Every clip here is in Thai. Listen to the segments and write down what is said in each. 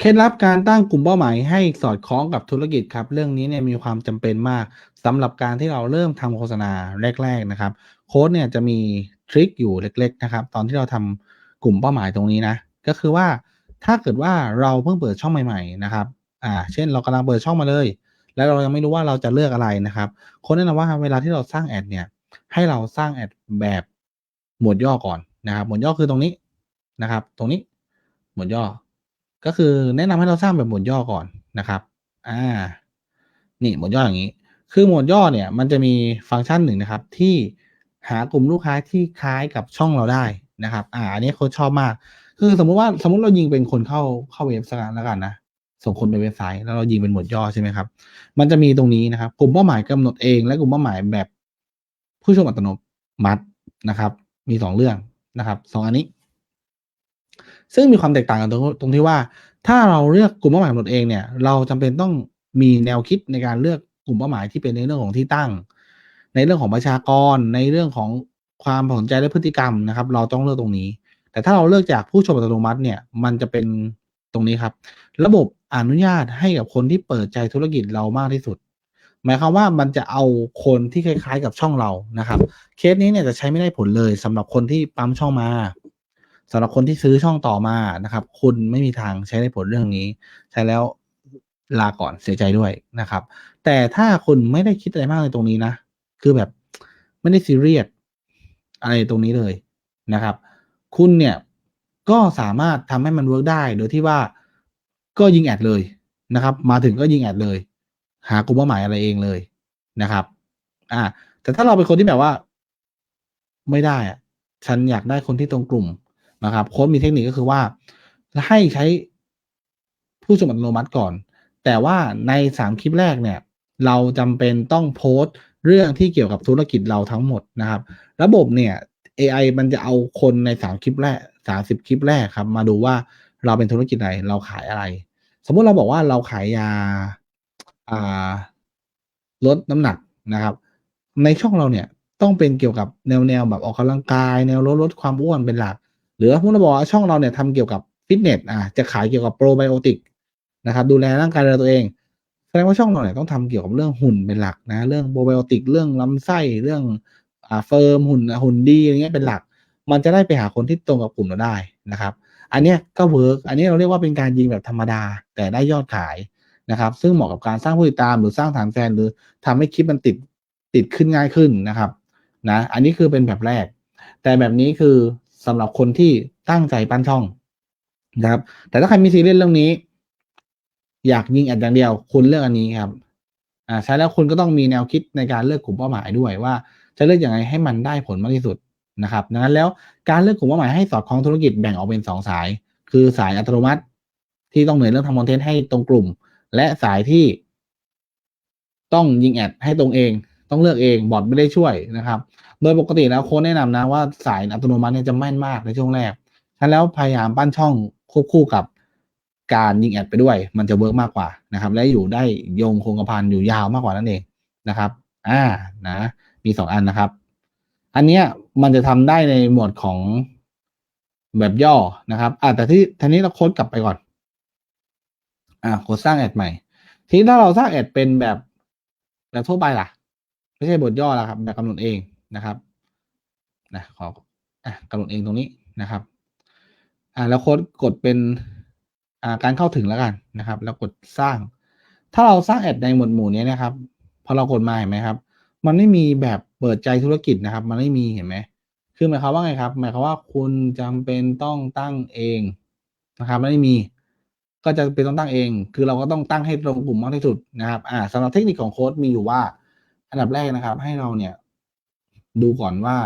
เคล็ดลับการตั้งกลุ่มเป้าหมายให้สอดคล้องกับธุรกิจครับ เรื่องนี้เนี่ยมีความจำเป็นมากสำหรับการที่เราเริ่มทำโฆษณาแรก ๆนะครับ โค้ดเนี่ยจะมีทริคอยู่เล็ก ๆ นะครับ ตอนที่เราทำกลุ่มเป้าหมายตรงนี้นะ ก็คือว่าถ้าเกิดว่าเราเพิ่งเปิดช่องใหม่ ๆ นะครับ อ่า เช่นเรากำลังเปิดช่องมาเลย แล้วเรายังไม่รู้ว่าเราจะเลือกอะไรนะครับโค้ดแนะนำว่าเวลาที่เราสร้างแอดเนี่ย ให้เราสร้างแอดแบบหมวดย่อก่อนนะครับ หมวดย่อคือตรงนี้นะครับ ตรงนี้หมวดย่อ ก็คือแนะนำให้เราสร้างแบบหมวดย่อก่อนนะครับ อ่า นี่หมวดย่ออย่างนี้ คือหมวดย่อเนี่ย มันจะมีฟังก์ชันหนึ่งนะครับ ที่หากลุ่มลูกค้าที่คล้ายกับช่องเราได้นะครับ อ่า อันนี้โค้ชอบมาก คือสมมุติว่าสมมุติเรายิงเป็นคนเข้าเข้าเว็บสักอันแล้วกันนะ ส่งคนไปเว็บไซต์แล้วเรายิงเป็นหมวดย่อใช่ไหมครับ มันจะมีตรงนี้นะครับ กลุ่มเป้าหมายกำหนดเอง และกลุ่มเป้าหมายแบบผู้ชมอัตโนมัตินะครับ มีสองเรื่องนะครับสองอันนี้ ซึ่งมีความแตกต่างกันตรงตรงที่ว่า ถ้าเราเลือกกลุ่มเป้าหมายกำหนดเองเนี่ย เราจำเป็นต้องมีแนวคิดในการเลือกกลุ่มเป้าหมายที่เป็นในเรื่องของที่ตั้ง ในเรื่องของประชากร ในเรื่องของความสนใจและพฤติกรรมนะครับ เราต้องเลือกตรงนี้ แต่ถ้าเราเลือกจากผู้ชมอัตโนมัติเนี่ย มันจะเป็นตรงนี้ครับ ระบบอนุญาตให้กับคนที่เปิดใจธุรกิจเรามากที่สุด หมายความว่ามันจะเอาคนที่คล้าย ๆ กับช่องเรานะครับ เคสนี้เนี่ยจะใช้ไม่ได้ผลเลยสำหรับคนที่ปั๊มช่องมา สำหรับคนที่ซื้อช่องต่อมานะครับ คุณไม่มีทางใช้ได้ผลเรื่องนี้ ใช้แล้วลาก่อนเสียใจด้วยนะครับ แต่ถ้าคุณไม่ได้คิดอะไรมากในตรงนี้นะ คือแบบไม่ได้ซีเรียสอะไรตรงนี้เลยนะครับ คุณเนี่ยก็สามารถทำให้มันเวิร์กได้ โดยที่ว่าก็ยิงแอดเลยนะครับ มาถึงก็ยิงแอดเลย หากลุ่มเป้าหมายอะไรเองเลยนะครับ อ่า แต่ถ้าเราเป็นคนที่แบบว่า ไม่ได้อะฉันอยากได้คนที่ตรงกลุ่ม นะครับโค้ดมีเทคนิคก็คือว่า ให้ใช้ผู้ชมอัตโนมัติก่อน แต่ว่าในสามคลิปแรกเนี่ย เราจำเป็นต้องโพสต์เรื่องที่เกี่ยวกับธุรกิจเราทั้งหมดนะครับ ระบบเนี่ย AI มันจะเอาคนในสามคลิปแรกสามสิบคลิปแรกครับ มาดูว่าเราเป็นธุรกิจไหนเราขายอะไร สมมุติเราบอกว่าเราขายยาอ่าลดน้ำหนักนะครับ ในช่องเราเนี่ยต้องเป็นเกี่ยวกับแนวแนวแบบออกกำลังกาย แนวลดลดความอ้วนเป็นหลัก หรือพูดเราบอกว่าช่องเราเนี่ยทำเกี่ยวกับฟิตเนสอะจะขายเกี่ยวกับโปรไบโอติกนะครับดูแลร่างกายเราตัวเองแสดงว่าช่องเราเนี่ยต้องทำเกี่ยวกับเรื่องหุ่นเป็นหลักนะเรื่องโปรไบโอติกเรื่องลำไส้เรื่องอ่าเฟิร์มหุ่นหุ่นดีอะไรเงี้ยเป็นหลัก มันจะได้ไปหาคนที่ตรงกับกลุ่มเราได้นะครับ อันเนี้ยก็เวิร์กอันนี้เราเรียกว่าเป็นการยิงแบบธรรมดาแต่ได้ยอดขายนะครับ ซึ่งเหมาะกับการสร้างผู้ติดตามหรือสร้างฐานแฟนหรือทำให้คลิปมันติดติดขึ้นง่ายขึ้นนะครับนะอันนี้คือเป็นแบบแรก แต่แบบนี้คือ สำหรับคนที่ตั้งใจปั้นช่องนะครับ แต่ถ้าใครมีซีเรียสเรื่องนี้ อยากยิงแอดอย่างเดียว คุณเลือกอันนี้ครับ อ่าใช้แล้วคุณก็ต้องมีแนวคิดในการเลือกกลุ่มเป้าหมายด้วยว่า จะเลือกอย่างไรให้มันได้ผลมากที่สุดนะครับดังนั้นแล้วการเลือกกลุ่มเป้าหมายให้สอดคล้องธุรกิจแบ่งออกเป็นสองสาย คือสายอัตโนมัติ ที่ต้องเหนื่อยเรื่องทำคอนเทนต์ให้ตรงกลุ่ม และสายที่ต้องยิงแอดให้ตรงเอง ต้องเลือกเองบอทไม่ได้ช่วยนะครับ โดยปกติแล้วโค้ดแนะนำนะว่าสายอัตโนมัติเนี่ยจะแม่นมากในช่วงแรกฉะนั้นแล้วพยายามปั้นช่องควบคู่กับการยิงแอดไปด้วย มันจะเวิร์กมากกว่านะครับ และอยู่ได้โยงคงกระพันอยู่ยาวมากกว่านั่นเองนะครับ อ่านะมีสองอันนะครับ อันเนี้ยมันจะทำได้ในหมวดของแบบย่อนะครับอ่าแต่ที่ทีนี้เราโค้ดกลับไปก่อน อ่าโค้ดสร้างแอดใหม่ ทีนี้ถ้าเราสร้างแอดเป็นแบบแบบทั่วไปล่ะ ไม่ใช่บทย่อแล้วครับแบบกำหนดเองนะครับนะขออะกำหนดเองตรงนี้นะครับอ่าแล้วโค้ดกดเป็นอ่าการเข้าถึงแล้วกันนะครับ แล้วกดสร้าง ถ้าเราสร้างแอดในหมวดหมู่นี้นะครับพอเรากดมาเห็นไหมครับ มันไม่มีแบบเปิดใจธุรกิจนะครับ มันไม่มีเห็นไหมคือหมายความว่าไงครับ หมายความว่าคุณจำเป็นต้องตั้งเองนะครับไม่มีก็จะเป็นต้องตั้งเอง คือเราก็ต้องตั้งให้ตรงกลุ่มมากที่สุดนะครับ อ่าสำหรับเทคนิคของโค้ดมีอยู่ว่า อันดับแรกนะครับ ให้เราเนี่ย ดูก่อนว่า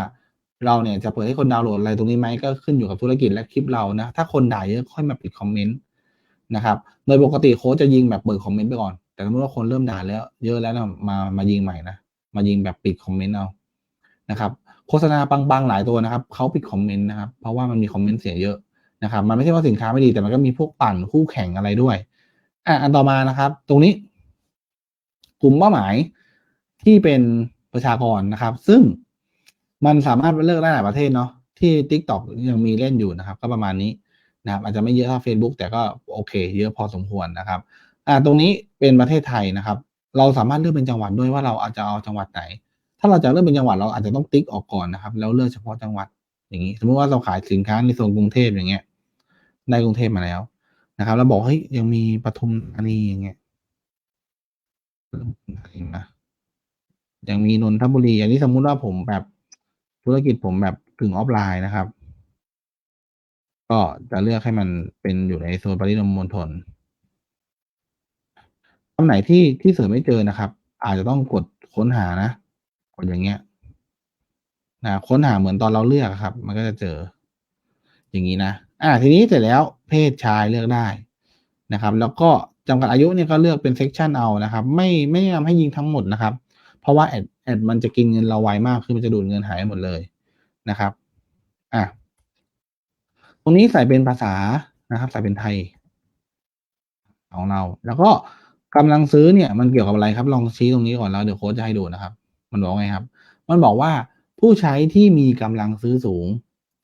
เราเนี่ยจะเปิดให้คนดาวน์โหลดอะไรตรงนี้ไหมก็ขึ้นอยู่กับธุรกิจและคลิปเรานะ ถ้าคนด่าเยอะค่อยมาปิดคอมเมนต์นะครับ โดยปกติโค้ชจะยิงแบบเปิดคอมเมนต์ไปก่อน แต่สมมติว่าคนเริ่มด่าแล้ว เยอะแล้วนะมามายิงใหม่นะ มายิงแบบปิดคอมเมนต์เอานะครับโฆษณาบางๆหลายตัวนะครับเขาปิดคอมเมนต์นะครับเพราะว่ามันมีคอมเมนต์เสียเยอะนะครับ มันไม่ใช่ว่าสินค้าไม่ดีแต่มันก็มีพวกปั่นคู่แข่งอะไรด้วยอะอันต่อมานะครับ ตรงนี้ กลุ่มเป้าหมาย ที่เป็นประชากรนะครับ ซึ่งมันสามารถเลือกได้หลายประเทศเนาะที่ TikTok ยังมีเล่นอยู่นะครับ ก็ประมาณนี้นะครับ อาจจะไม่เยอะเท่า Facebook แต่ก็โอเค เยอะพอสมควรนะครับอ่าตรงนี้เป็นประเทศไทยนะครับ เราสามารถเลือกเป็นจังหวัดด้วยว่าเราอาจจะเอาจังหวัดไหน ถ้าเราจะเลือกเป็นจังหวัดเราอาจจะต้องติ๊กออกก่อนนะครับ แล้วเลือกเฉพาะจังหวัดอย่างนี้ สมมติว่าเราขายสินค้าในโซนกรุงเทพอย่างเงี้ยได้กรุงเทพมาแล้วนะครับ แล้วบอกเฮ้ยยังมีปทุมธานีอย่างเงี้ยนะ ยังมีนนทบุรีอันนี้สมมุติว่าผมแบบธุรกิจผมแบบถึงออฟไลน์นะครับ ก็จะเลือกให้มันเป็นอยู่ในโซนปริมณฑลคำไหนที่ที่เสิร์ชไม่เจอนะครับ อาจจะต้องกดค้นหานะกดอย่างเงี้ยนะค้นหาเหมือนตอนเราเลือกครับ มันก็จะเจอ อย่างนี้นะอ่าทีนี้เสร็จแล้วเพศชายเลือกได้นะครับ แล้วก็จำกัดอายุเนี่ยก็เลือกเป็นเซกชันเอานะครับ ไม่ไม่แนะนำให้ยิงทั้งหมดนะครับ เพราะว่าแอดแอดมันจะกินเงินเราไวมากคือมันจะดูดเงินหายหมดเลยนะครับอะตรงนี้ใส่เป็นภาษานะครับ ใส่เป็นไทย ของเรา แล้วก็กำลังซื้อเนี่ย มันเกี่ยวกับอะไรครับ ลองชี้ตรงนี้ก่อนแล้วเดี๋ยวโค้ชจะให้ดูนะครับ มันบอกไงครับ มันบอกว่าผู้ใช้ที่มีกำลังซื้อสูง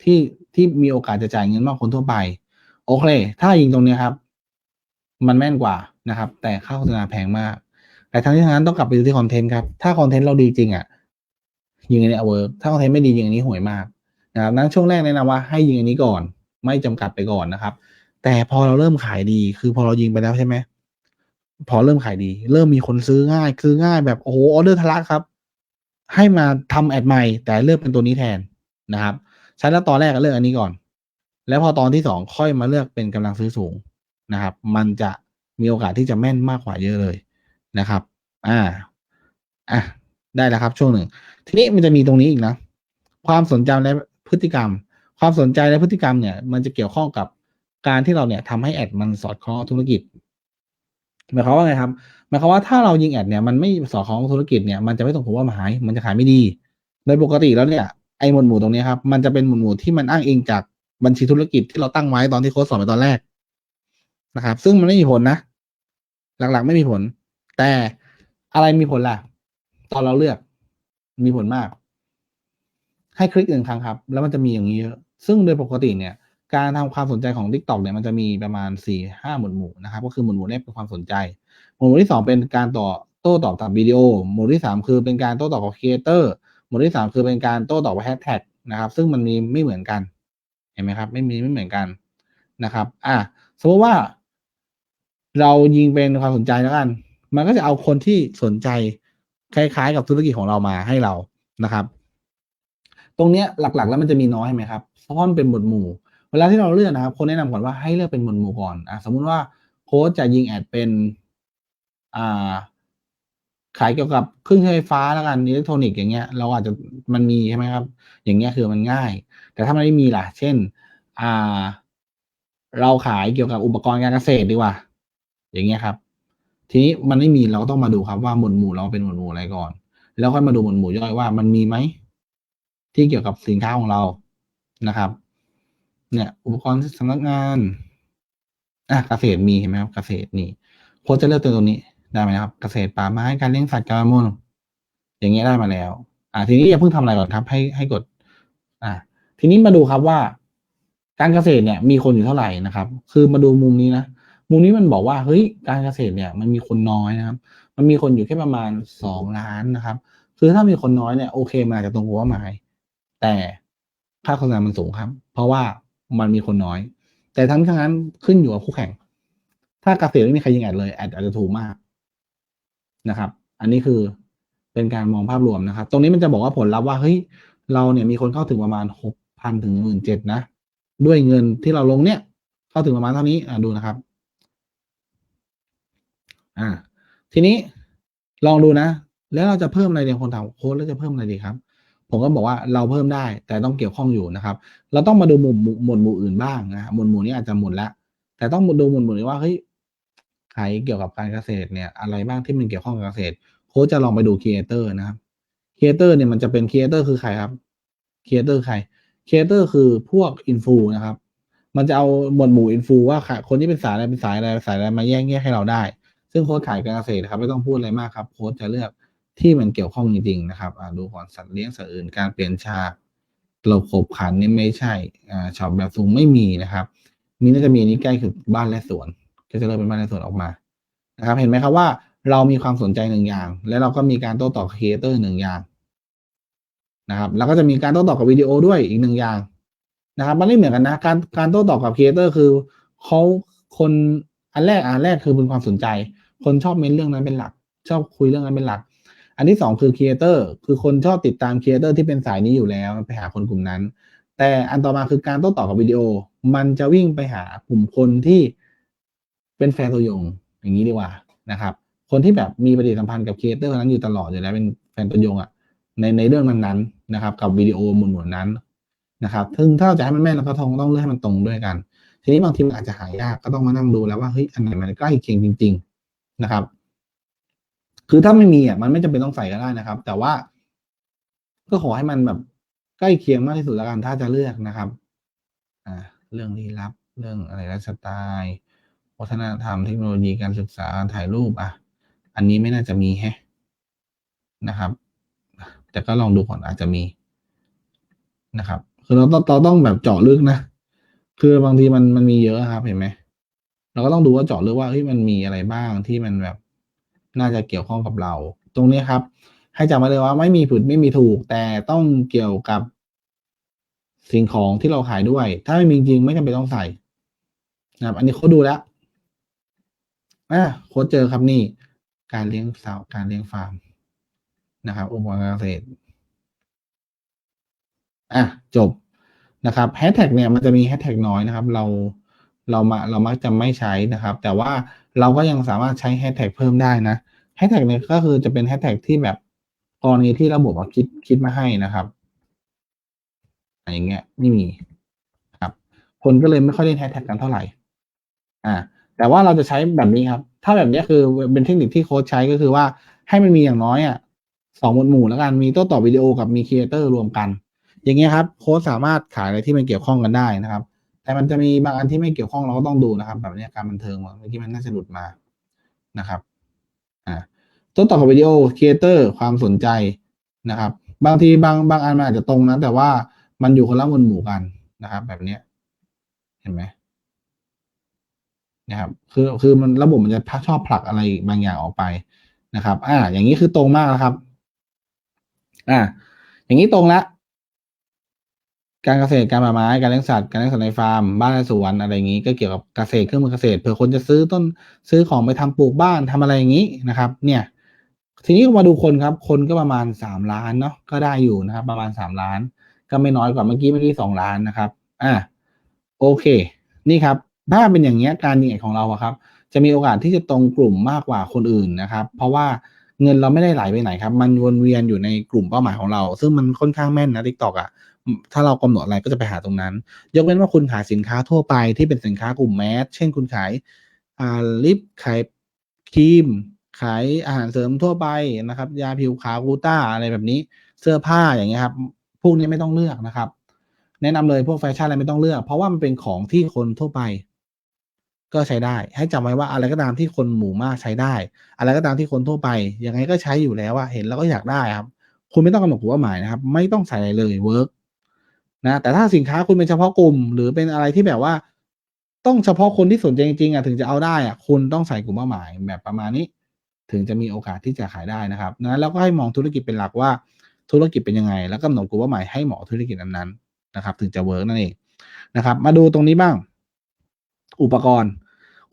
ที่ที่มีโอกาสจะจ่ายเงินมากคนทั่วไป โอเค ถ้ายิงตรงนี้ครับ มันแม่นกว่านะครับ แต่ค่าโฆษณาแพงมาก แต่ทั้งนี้ทั้งนั้นต้องกลับไปดูที่คอนเทนต์ครับ ถ้าคอนเทนต์เราดีจริงอะ ยิงอันนี้เอาเวิร์กถ้าคอนเทนต์ไม่ดียิงอันนี้ห่วยมากนะครับนั้นช่วงแรกแนะนำว่าให้ยิงอันนี้ก่อน ไม่จำกัดไปก่อนนะครับ แต่พอเราเริ่มขายดี คือพอเรายิงไปแล้วใช่ไหมพอเริ่มขายดี เริ่มมีคนซื้อง่าย ซื้อง่ายแบบโอ้โหออเดอร์ทะลักครับ ให้มาทำแอดใหม่ แต่เลือกเป็นตัวนี้แทนนะครับใช้แล้วตอนแรกก็เลือกอันนี้ก่อน แล้วพอตอนที่สองค่อยมาเลือกเป็นกำลังซื้อสูงนะครับ มันจะมีโอกาสที่จะแม่นมากกว่าเยอะเลย นะครับ อ่า อะ ได้แล้วครับ ช่วงหนึ่ง ทีนี้มันจะมีตรงนี้อีกนะ ความสนใจและพฤติกรรม ความสนใจและพฤติกรรมเนี่ย มันจะเกี่ยวข้องกับการที่เราเนี่ยทำให้แอดมันสอดคล้องธุรกิจหมายความว่าไงครับหมายความว่าถ้าเรายิงแอดเนี่ยมันไม่สอดคล้องธุรกิจเนี่ยมันจะไม่ส่งผลว่าหมายมันจะขายไม่ดี โดยปกติแล้วเนี่ยไอ้หมวดหมู่ตรงนี้ครับมันจะเป็นหมวดหมู่ที่มันอ้างอิงจากบัญชีธุรกิจที่เราตั้งไว้ตอนที่โค้ชสอนไปตอนแรกนะครับ ซึ่งมันไม่มีผลนะ หลักๆไม่มีผล แต่อะไรมีผลล่ะ ตอนเราเลือกมีผลมาก ให้คลิกหนึ่งครั้งครับ แล้วมันจะมีอย่างนี้เยอะซึ่งโดยปกติเนี่ย การทำความสนใจของ t ิ k t o k เนี่ยมันจะมีประมาณสี่ห้าหมวดหมู่นะครับ ก็คือหมวดหมู่แรกเป็นความสนใจ หมวดหมู่ที่สองเป็นการต่อโต้ตอบกับวิดีโอ หมวดที่สามคือเป็นการโต้ตอบกับครีเอเตอร์หมวดที่สามคือเป็นการโต้ตอบกับแฮชแท็กนะครับ ซึ่งมันมีไม่เหมือนกัน เห็นไหมครับ ไม่มีไม่เหมือนกันนะครับ อะสมมติว่า เรายิงเป็นความสนใจแล้วกัน มันก็จะเอาคนที่สนใจคล้าย ๆ กับธุรกิจของเรามาให้เรานะครับ ตรงเนี้ยหลักๆ แล้วมันจะมีน้อยไหมครับเพราะมันเป็นหมวดหมู่ เวลาที่เราเลือกนะครับคนแนะนำก่อนว่าให้เลือกเป็นหมวดหมู่ก่อนอะสมมุติว่าโค้ชจะยิงแอดเป็นอ่าขายเกี่ยวกับเครื่องใช้ไฟฟ้าแล้วกันอิเล็กทรอนิกส์อย่างเงี้ย เราอาจจะมันมีใช่ไหมครับ อย่างเงี้ยคือมันง่าย แต่ถ้ามันไม่มีล่ะ เช่น อ่า เราขายเกี่ยวกับอุปกรณ์การเกษตรดีกว่า อย่างเงี้ยครับ ทีนี้มันไม่มีเราก็ต้องมาดูครับว่าหมวดหมู่เราเป็นหมวดหมู่อะไรก่อน แล้วค่อยมาดูหมวดหมู่ย่อยว่ามันมีไหมที่เกี่ยวกับสินค้าของเรานะครับ เนี่ย อุปกรณ์สำนักงานอะเกษตรมีเห็นไหมครับเกษตรนี่โค้ชจะเลือกตัวตรงนี้ได้ไหมครับ เกษตรป่าไม้การเลี้ยงสัตว์การประมงอย่างเงี้ยได้มาแล้ว อ่าทีนี้อย่าเพิ่งทำอะไรก่อนครับ ให้ให้กด อ่าทีนี้มาดูครับว่า การเกษตรเนี่ย มีคนอยู่เท่าไหร่นะครับ คือมาดูมุมนี้นะ มุมนี้มันบอกว่าเฮ้ยการเกษตรเนี่ยมันมีคนน้อยนะครับ มันมีคนอยู่แค่ประมาณสองล้านนะครับ คือถ้ามีคนน้อยเนี่ยโอเคมันอาจจะตรงหัวหมาย แต่ค่าโฆษณามันสูงครับ เพราะว่ามันมีคนน้อย แต่ทั้งนี้ทั้งนั้นขึ้นอยู่กับคู่แข่ง ถ้าเกษตรไม่มีใครยิงแอดเลยแอดอาจจะถูกมากนะครับ อันนี้คือเป็นการมองภาพรวมนะครับ ตรงนี้มันจะบอกว่าผลลัพธ์ว่าเฮ้ยเราเนี่ยมีคนเข้าถึงประมาณหกพันถึงหมื่นเจ็ดนะ ด้วยเงินที่เราลงเนี่ย เข้าถึงประมาณเท่านี้อ่าดูนะครับ อ่า ทีนี้ลองดูนะ แล้วเราจะเพิ่มอะไรเนี่ยคนถามโค้ดแล้วจะเพิ่มอะไรดีครับ ผมก็บอกว่าเราเพิ่มได้ แต่ต้องเกี่ยวข้องอยู่นะครับ เราต้องมาดูหมวดหมู่หมวดหมู่อื่นบ้างนะหมวดหมู่นี้อาจจะหมดแล้วแต่ต้องมาดูหมวดหมู่นี้ว่าเฮ้ยขายเกี่ยวกับการเกษตรเนี่ยอะไรบ้างที่มันเกี่ยวข้องกับเกษตร โค้ชจะลองไปดูครีเอเตอร์นะครับครีเอเตอร์เนี่ยมันจะเป็นครีเอเตอร์คือใครครับครีเอเตอร์ใครครีเอเตอร์คือพวกอินฟูนะครับ มันจะเอาหมวดหมู่อินฟูว่าคนที่เป็นสายอะไรเป็นสายอะไรสายอะไรมาแยกแยกให้เราได้ ซึ่งโค้ชขายการเกษตรครับไม่ต้องพูดอะไรมากครับโค้ชจะเลือกที่มันเกี่ยวข้องจริงๆนะครับดูก่อนสัตว์เลี้ยงสัตว์อื่นการเปลี่ยนฉากระบบขันนี่ไม่ใช่ช็อปแบบสูงไม่มีนะครับมีน่าจะมีนี้ใกล้คือบ้านและสวน ก็จะเริ่มเป็นบ้านและสวนออกมานะครับ เห็นไหมครับว่าเรามีความสนใจหนึ่งอย่าง และเราก็มีการโต้ตอกับครีเอเตอร์หนึ่งอย่างนะครับแล้วก็จะมีการโต้ตอบกับวิดีโอด้วยอีกหนึ่งอย่างนะครับมันไม่เหมือนกันนะการการโต้ตอบกับครีเอเตอร์คือเขาคนอันแรกอันแรกคือเป็นความสนใจ คนชอบเม้นเรื่องนั้นเป็นหลัก ชอบคุยเรื่องนั้นเป็นหลัก อันที่สองคือครีเอเตอร์คือคนชอบติดตามครีเอเตอร์ที่เป็นสายนี้อยู่แล้วไปหาคนกลุ่มนั้น แต่อันต่อมาคือการโต้ตอบกับวิดีโอ มันจะวิ่งไปหากลุ่มคนที่เป็นแฟนตัวยงอย่างนี้ดีกว่านะครับ คนที่แบบมีปฏิสัมพันธ์กับครีเอเตอร์คนนั้นอยู่ตลอดอยู่แล้วเป็นแฟนตัวยงอะในในเรื่องนั้นๆนะครับ กับวิดีโอหมุนๆนั้นนะครับซึ่งถ้าเราจะให้มันแม่นเราก็ต้องต้องเลือกให้มันตรงด้วยกัน ทีนี้บางทีมันอาจจะหายากก็ต้องมานั่งดูแล้วว่าเฮ้ยอันไหนมันใกล้เคียงจริง นะครับ คือถ้าไม่มีอะมันไม่จำเป็นต้องใส่ก็ได้นะครับ แต่ว่า ก็ขอให้มันแบบใกล้เคียงมากที่สุดแล้วกันถ้าจะเลือกนะครับ อ่า เรื่องลี้ลับ เรื่องอะไรไลฟ์สไตล์วัฒนธรรมเทคโนโลยีการศึกษาการถ่ายรูปอะ อันนี้ไม่น่าจะมีแฮะนะครับ แต่ก็ลองดูก่อนอาจจะมีนะครับ คือเราต้องเราต้องแบบเจาะลึกนะ คือบางทีมันมันมีเยอะครับเห็นไหม เราก็ต้องดูว่าเจาะลึกว่าเฮ้ยมันมีอะไรบ้างที่มันแบบ น่าจะเกี่ยวข้องกับเรา ตรงนี้ครับ ให้จำไว้เลยว่าไม่มีผิดไม่มีถูก แต่ต้องเกี่ยวกับสิ่งของที่เราขายด้วย ถ้าไม่มีจริงไม่จำเป็นต้องใส่นะครับ อันนี้เขาดูแล้วอะโค้ดเจอครับนี่ การเลี้ยงสาวการเลี้ยงฟาร์มนะครับอุปกรณ์กรเกษตรอะจบนะครับแฮชแท็กเนี่ยมันจะมีแฮชแท็กน้อยนะครับ เรา เรามาเรามักจะไม่ใช้นะครับ แต่ว่าเราก็ยังสามารถใช้แฮชแท็กเพิ่มได้นะแฮชแท็กเนี่ยก็คือจะเป็นแฮชแท็กที่แบบกรณีที่ระบบมาคิดคิดมาให้นะครับอย่างเงี้ยไม่มีครับ คนก็เลยไม่ค่อยเล่นแฮชแท็กกันเท่าไหร่ อ่า แต่ว่าเราจะใช้แบบนี้ครับ ถ้าแบบนี้คือเป็นเทคนิคที่โค้ชใช้ก็คือว่าให้มันมีอย่างน้อยอะสองหมวดหมู่แล้วกันมีโต้ตอบวิดีโอกับมีครีเอเตอร์รวมกัน อย่างเงี้ยครับ โค้ชสามารถขายอะไรที่มันเกี่ยวข้องกันได้นะครับ แต่มันจะมีบางอันที่ไม่เกี่ยวข้องเราก็ต้องดูนะครับ แบบนี้การบันเทิงเมื่อกี้มันน่าจะหลุดมานะครับอ่าต้นต่อกับวิดีโอครีเอเตอร์ความสนใจนะครับ บางทีบางบางอันมันอาจจะตรงนะ แต่ว่ามันอยู่คนละหมวดหมู่กันนะครับ แบบเนี้ยเห็นไหมนะครับคือคือมันระบบมันจะชอบผลักอะไรบางอย่างออกไปนะครับ อ่า อย่างนี้คือตรงมากแล้วครับ อ่า อย่างนี้ตรงแล้ว การเกษตรการป่าไม้การเลี้ยงสัตว์การเลี้ยงสัตว์ในฟาร์มบ้านสวนอะไรอย่างนี้ ก็เกี่ยวกับเกษตรเครื่องมือเกษตรเผื่อคนจะซื้อต้นซื้อของไปทำปลูกบ้านทำอะไรอย่างนี้นะครับ เนี่ย ทีนี้มาดูคนครับ คนก็ประมาณสามล้านเนาะก็ได้อยู่นะครับ ประมาณสามล้าน ก็ไม่น้อยกว่าเมื่อกี้เมื่อกี้สองล้านนะครับ อ่าโอเค นี่ครับ ถ้าเป็นอย่างเงี้ยการยิงของเราครับ จะมีโอกาสที่จะตรงกลุ่มมากกว่าคนอื่นนะครับ เพราะว่าเงินเราไม่ได้ไหลไปไหนครับ มันวนเวียนอยู่ในกลุ่มเป้าหมายของเรา ซึ่งมันค่อนข้างแม่นนะทิกตอกอะ ถ้าเรากำหนดอะไรก็จะไปหาตรงนั้น ยกเว้นว่าคุณขายสินค้าทั่วไปที่เป็นสินค้ากลุ่มแมสเช่นคุณขายอ่าลิปขายครีม ขายอาหารเสริมทั่วไปนะครับ ยาผิวขาวกูต้าอะไรแบบนี้ เสื้อผ้าอย่างเงี้ยครับ พวกนี้ไม่ต้องเลือกนะครับ แนะนำเลยพวกแฟชั่นอะไรไม่ต้องเลือก เพราะว่ามันเป็นของที่คนทั่วไป ก็ใช้ได้ ให้จำไว้ว่าอะไรก็ตามที่คนหมู่มากใช้ได้ อะไรก็ตามที่คนทั่วไป ยังไงก็ใช้อยู่แล้วอะเห็นแล้วก็อยากได้ครับ คุณไม่ต้องกำหนดหัวหมายนะครับ ไม่ต้องใส่อะไรเลยเวิร์ก นะแต่ถ้าสินค้าคุณเป็นเฉพาะกลุ่ม หรือเป็นอะไรที่แบบว่า ต้องเฉพาะคนที่สนใจจริงๆอะถึงจะเอาได้อะคุณต้องใส่กลุ่มเป้าหมายแบบประมาณนี้ ถึงจะมีโอกาสที่จะขายได้นะครับนะแล้วก็ให้มองธุรกิจเป็นหลักว่าธุรกิจเป็นยังไง แล้วกำหนดกลุ่มเป้าหมายให้เหมาะธุรกิจนั้นๆนะครับ ถึงจะเวิร์กนั่นเองนะครับ มาดูตรงนี้บ้าง อุปกรณ์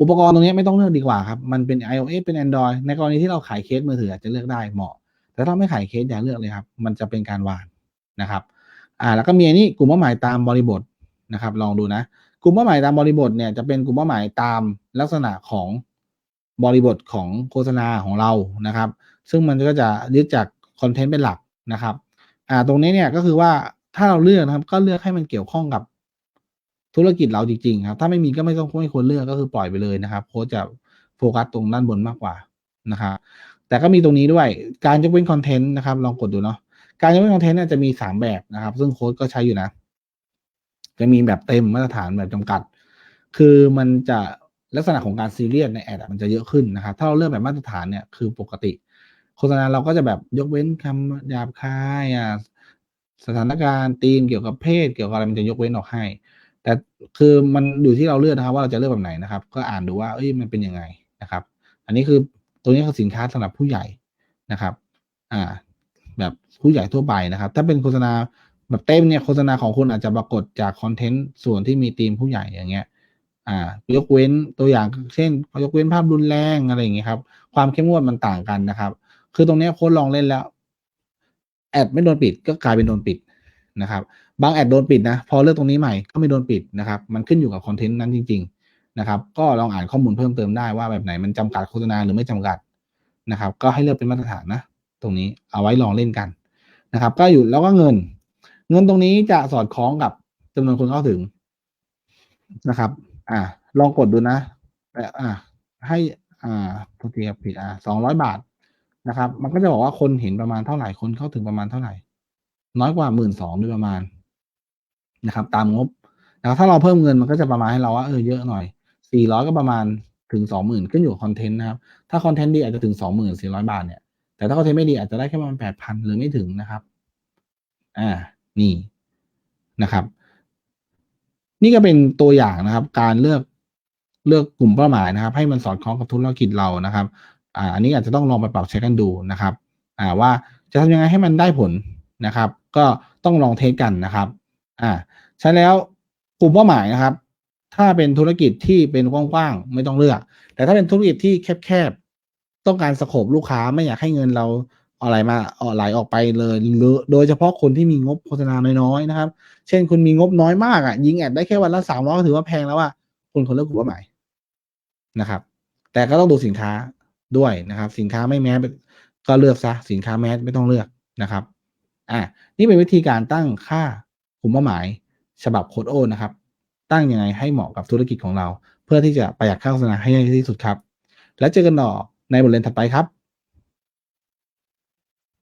อุปกรณ์ตรงนี้ไม่ต้องเลือกดีกว่าครับ มันเป็น iOS เป็น Android ในกรณีที่เราขายเคสมือถืออาจจะเลือกได้เหมาะ แต่ถ้าไม่ขายเคสอย่าเลือกเลยครับ มันจะเป็นการวานนะครับ อ่า แล้วก็มีนนี้กลุ่มเป้าหมายตามบริบทนะครับ ลองดูนะ กลุ่มเป้าหมายตามบริบทเนี่ยจะเป็นกลุ่มเป้าหมายตามลักษณะของบริบทของโฆษณาของเรานะครับ ซึ่งมันก็จะยึดจากคอนเทนต์เป็นหลักนะครับ อ่า ตรงนี้เนี่ยก็คือว่าถ้าเราเลือกนะครับ ก็เลือกให้มันเกี่ยวข้องกับธุรกิจเราจริงๆครับ ถ้าไม่มีก็ไม่ต้องไม่ควรเลือกก็คือปล่อยไปเลยนะครับโค้ชจะโฟกัสตรงด้านบนมากกว่านะครับแต่ก็มีตรงนี้ด้วยการยกเว้นคอนเทนต์นะครับ ลองกดดูเนาะ การยกเว้นคอนเทนต์เนี่ยจะมีสามแบบนะครับ ซึ่งโค้ชก็ใช้อยู่นะ จะมีแบบเต็มมาตรฐานแบบจำกัด คือมันจะลักษณะของการซีเรียสในแอดมันจะเยอะขึ้นนะครับ ถ้าเราเลือกแบบมาตรฐานเนี่ยคือปกติ โฆษณาเราก็จะแบบยกเว้นคำหยาบคายอะสถานการณ์ธีมเกี่ยวกับเพศ เกี่ยวกับอะไรมันจะยกเว้นออกให้ แต่คือมันอยู่ที่เราเลือกนะครับ ว่าเราจะเลือกแบบไหนนะครับ ก็อ่านดูว่าเอ้ยมันเป็นยังไงนะครับ อันนี้คือตัวนี้คือสินค้าสำหรับผู้ใหญ่นะครับ อ่า แบบผู้ใหญ่ทั่วไปนะครับ ถ้าเป็นโฆษณาแบบเต็มเนี่ยโฆษณาของคุณอาจจะปรากฏจากคอนเทนต์ส่วนที่มีธีมผู้ใหญ่อย่างเงี้ย อ่ายกเว้นตัวอย่างเช่นยกเว้นภาพรุนแรงอะไรอย่างเงี้ยครับ ความเข้มงวดมันต่างกันนะครับ คือตรงนี้โค้ดลองเล่นแล้วแอดไม่โดนปิดก็กลายเป็นโดนปิดนะครับบางแอดโดนปิดนะ พอเลือกตรงนี้ใหม่ก็ไม่โดนปิดนะครับ มันขึ้นอยู่กับคอนเทนต์นั้นจริง ๆ นะครับ ก็ลองอ่านข้อมูลเพิ่มเติมได้ว่าแบบไหนมันจำกัดโฆษณาหรือไม่จำกัดนะครับ ก็ให้เลือกเป็นมาตรฐานนะ ตรงนี้เอาไว้ลองเล่นกันนะครับ ก็อยู่แล้วก็เงิน เงินตรงนี้จะสอดคล้องกับจำนวนคนเข้าถึงนะครับ อ่า ลองกดดูนะอ่า ให้อ่าโทษทีผิดอ่าสองร้อยบาทนะครับ มันก็จะบอกว่าคนเห็นประมาณเท่าไหร่คนเข้าถึงประมาณเท่าไหร่ น้อยกว่าหมื่นสองโดยประมาณนะครับ ตามงบนะครับถ้าเราเพิ่มเงินมันก็จะประมาณให้เราว่าเออเยอะหน่อยสี่ร้อยก็ประมาณถึงสองหมื่นขึ้นอยู่คอนเทนต์นะครับ ถ้าคอนเทนต์ดีอาจจะถึงสองหมื่นสี่ร้อยบาทเนี่ย แต่ถ้าคอนเทไม่ดีอาจจะได้แค่ประมาณแปดพันหรือไม่ถึงนะครับ อ่า นี่นะครับ นี่ก็เป็นตัวอย่างนะครับ การเลือกเลือกกลุ่มเป้าหมายนะครับ ให้มันสอดคล้องกับธุรกิจเรานะครับ อ่า อันนี้อาจจะต้องลองไปปรับใช้กันดูนะครับ อ่าว่าจะทำยังไงให้มันได้ผลนะครับ ก็ต้องลองเทสกันนะครับ อ่าใช้แล้วกลุ่มเป้าหมายนะครับ ถ้าเป็นธุรกิจที่เป็นกว้างๆไม่ต้องเลือก แต่ถ้าเป็นธุรกิจที่แคบๆ ต้องการสโคบลูกค้าไม่อยากให้เงินเราอะไรมาเอาไหลออกไปเลยหรือโดยเฉพาะคนที่มีงบโฆษณาน้อยๆนะครับ เช่นคุณมีงบน้อยมากอะ ยิงแอดได้แค่วันละสามร้อยก็ถือว่าแพงแล้วว่าคุณควรเลือกกลุ่มเป้าหมายนะครับ แต่ก็ต้องดูสินค้าด้วยนะครับ สินค้าไม่แมสก็เลือกซะสินค้าแมสไม่ต้องเลือกนะครับอ่านี่เป็นวิธีการตั้งค่ากลุ่มเป้าหมาย ฉบับโคดโอนะครับ ตั้งยังไงให้เหมาะกับธุรกิจของเรา เพื่อที่จะประหยัดค่าโฆษณาให้ได้ที่สุดครับ แล้วเจอกันต่อ ในบทเรียนถัดไปครับ